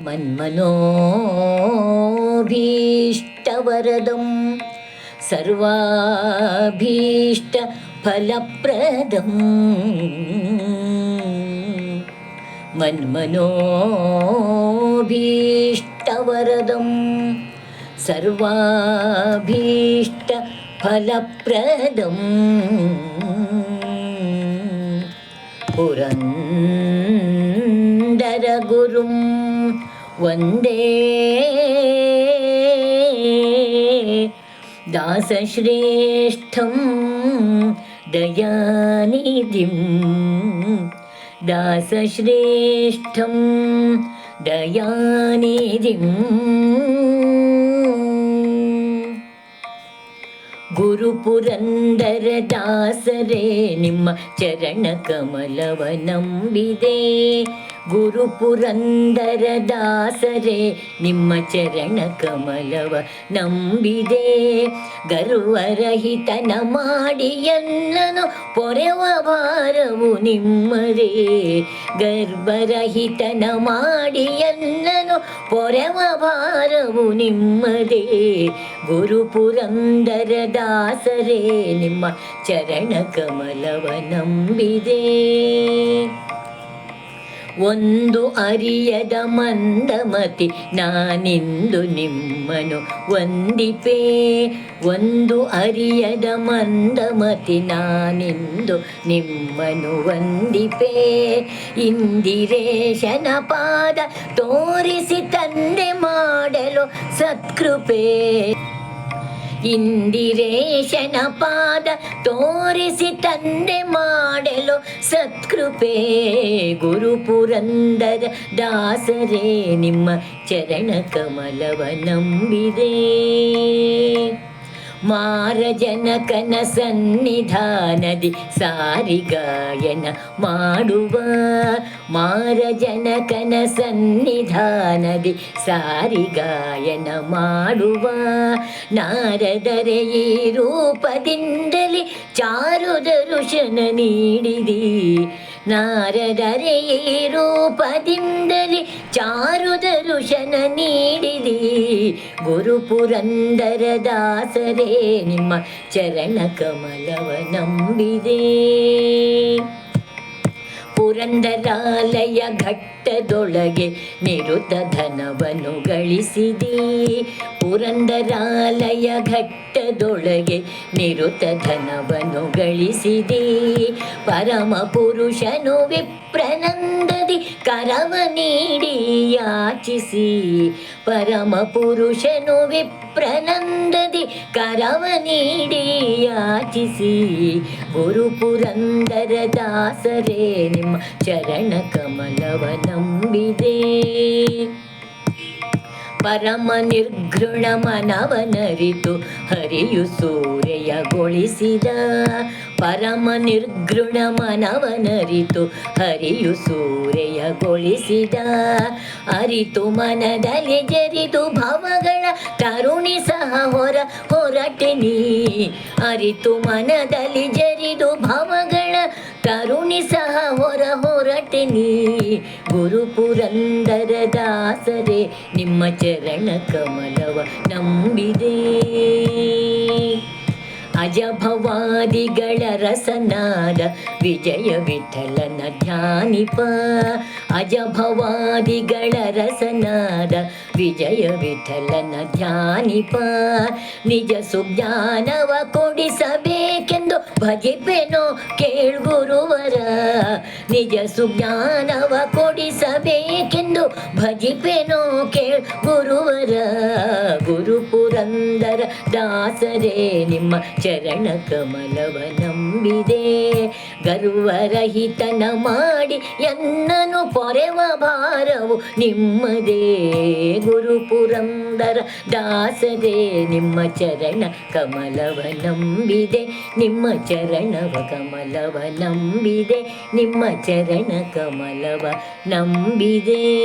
മന്മനോഭീഷ്ടവരദം സർവാഭീഷ്ടഫലപ്രദം. മന്മനോഭീഷ്ടവരദം സർവാഭീഷ്ടഫലപ്രദം. പുരന്തരഗുരും വന്ദേ. ദാസശ്രേഷ്ഠം ദയാനിധിം. ദാസശ്രേഷ്ഠം ദയാനിധിം. ಗುರುಪುರಂದರದಾಸರೇ ನಿಮ್ಮ ಚರಣ ಕಮಲವ ನಂಬಿದೆ. ಗುರುಪುರಂದರದಾಸರೇ ನಿಮ್ಮ ಚರಣ ಕಮಲವ ನಂಬಿದೆ. ಗರ್ವರಹಿತನ ಮಾಡಿ ಎಲ್ಲನು ಪೊರೆವ ಭಾರವು ನಿಮ್ಮದೇ. ಗರ್ವರಹಿತನ ಮಾಡಿ ಎನ್ನನು ಪೊರೆವ ಭಾರವು ನಿಮ್ಮದೇ ಗುರುಪುರಂದರ ದಾಸರೇ ನಿಮ್ಮ ಚರಣ ಕಮಲವ ನಂಬಿದೆ ಒಂದು ಅರಿಯದ ಮಂದಮತಿ ನಾನಿಂದು ನಿಮ್ಮನು ವಂದಿಪೇ. ಒಂದು ಅರಿಯದ ಮಂದಮತಿ ನಾನಿಂದು ನಿಮ್ಮನು ವಂದಿಪೇ. ಇಂದಿರೇಶನ ಪಾದ ತೋರಿಸಿ ತಂದೆ ಮಾಡಲು ಸತ್ಕೃಪೆ. ಇಂದಿರೇಶನ ಪಾದ ತೋರಿಸಿ ತಂದೆ ಮಾಡಲು ಸತ್ಕೃಪೆ. ಗುರುಪುರಂದರ ದಾಸರೇ ನಿಮ್ಮ ಚರಣ ಕಮಲವ ನಂಬಿದೆ. ಮಾರಜನಕನ ಸನ್ನಿಧಾನದಿ ಸಾರಿ ಗಾಯನ ಮಾಡುವ. ಮಾರಜನಕನ ಸನ್ನಿಧಾನದಿ ಸಾರಿ ಗಾಯನ ಮಾಡುವ. ನಾರದರೆ ಈ ರೂಪದಿಂದಲೇ ಚಾರು ದರುಶನ ನೀಡಿದಿ. ನಾರದರೆ ಈ ರೂಪದಿಂದಲೇ ಚಾರು ದರುಶನ ನೀಡಿದಿ ಗುರುಪುರಂದರ ದಾಸರೇ ನಿಮ್ಮ ಚರಣ ಕಮಲವ ನಂಬಿದೆ ಪುರಂದರಾಲಯ ಘಟ್ಟದೊಳಗೆ ನಿರುತ ಧನವನ್ನು ಗಳಿಸಿದೆ. ಪುರಂದರಾಲಯ ಘಟ್ಟದೊಳಗೆ ನಿರುತ ಧನವನ್ನು ಗಳಿಸಿದೆ. ಪರಮ ಪುರುಷನು ವಿಪ್ರನಂದದಿ ಕರವ ನೀಡಿ ಯಾಚಿಸಿ. ಪರಮ ಪುರುಷನು ವಿಪ್ರನಂದದಿ ಕರವ ನೀಡಿ ಯಾಚಿಸಿ ಗುರುಪುರಂದರ ದಾಸರೇ ನಿಮ್ಮ ಚರಣ ಕಮಲವ ನಂಬಿದೆ ಪರಮ ನಿರ್ಘೃಣ ಮನವನರಿತು, ಹರಿಯು ಸೂರೆಯಗೊಳಿಸಿದ ಪರಮ ನಿರ್ಘೃಣ ಮನವನರಿತು, ಹರಿಯು ಸೂರೆಯಗೊಳಿಸಿದ ಅರಿತು ಮನದಲ್ಲಿ ಜರಿದು ಭಾವಗಳ ತರುಣಿ ಸಹ ಹೊರ ಹೊರಟೆನಿ. ಅರಿತು ಮನದಲ್ಲಿ ಜರಿದು ಭವಗಳ ತರುಣಿ ಸಹ ಹೊರ ಹೊರಟೆ ನೀ ಗುರುಪುರಂದರ ದಾಸರೇ ನಿಮ್ಮ ಚರಣ ಕಮಲವ ನಂಬಿದೆ ಅಜಭವಾದಿಗಳ ರಸನಾದ ವಿಜಯ ವಿಠಲನ ಧ್ಯಾನಿಪ. ಅಜಭವಾದಿಗಳ ರಸನಾದ ವಿಜಯ ವಿಠಲನ ಧ್ಯಾನಿಪ. ನಿಜ ಸುಜ್ಞಾನವ ಕೊಡಿಸಬೇಕೆಂದು ಭಜಿಪೆನೋ ಕೇಳ್ಗುರುವರ. ನಿಜ ಸುಜ್ಞಾನವ ಕೊಡಿಸಬೇಕೆಂದು ಭಜಿಪೆನೋ ಕೇಳ್ ಗುರುವರ ಗುರುಪುರಂದರ ದಾಸರೇ, ನಿಮ್ಮ ಚರಣ ಕಮಲವ ನಂಬಿದೆ. ಗರ್ವರಹಿತನ ಮಾಡಿ ಎನ್ನನು ಪೊರೆವ ಭಾರವು ನಿಮ್ಮದೇ. ಗುರುಪುರಂದರ ದಾಸರೇ, ನಿಮ್ಮ ಚರಣ ಕಮಲವ ನಂಬಿದೆ. ನಿಮ್ಮ ಚರಣವ ಕಮಲವ ನಂಬಿದೆ. ನಿಮ್ಮ ಚರಣ ಕಮಲವ ನಂಬಿದೆ.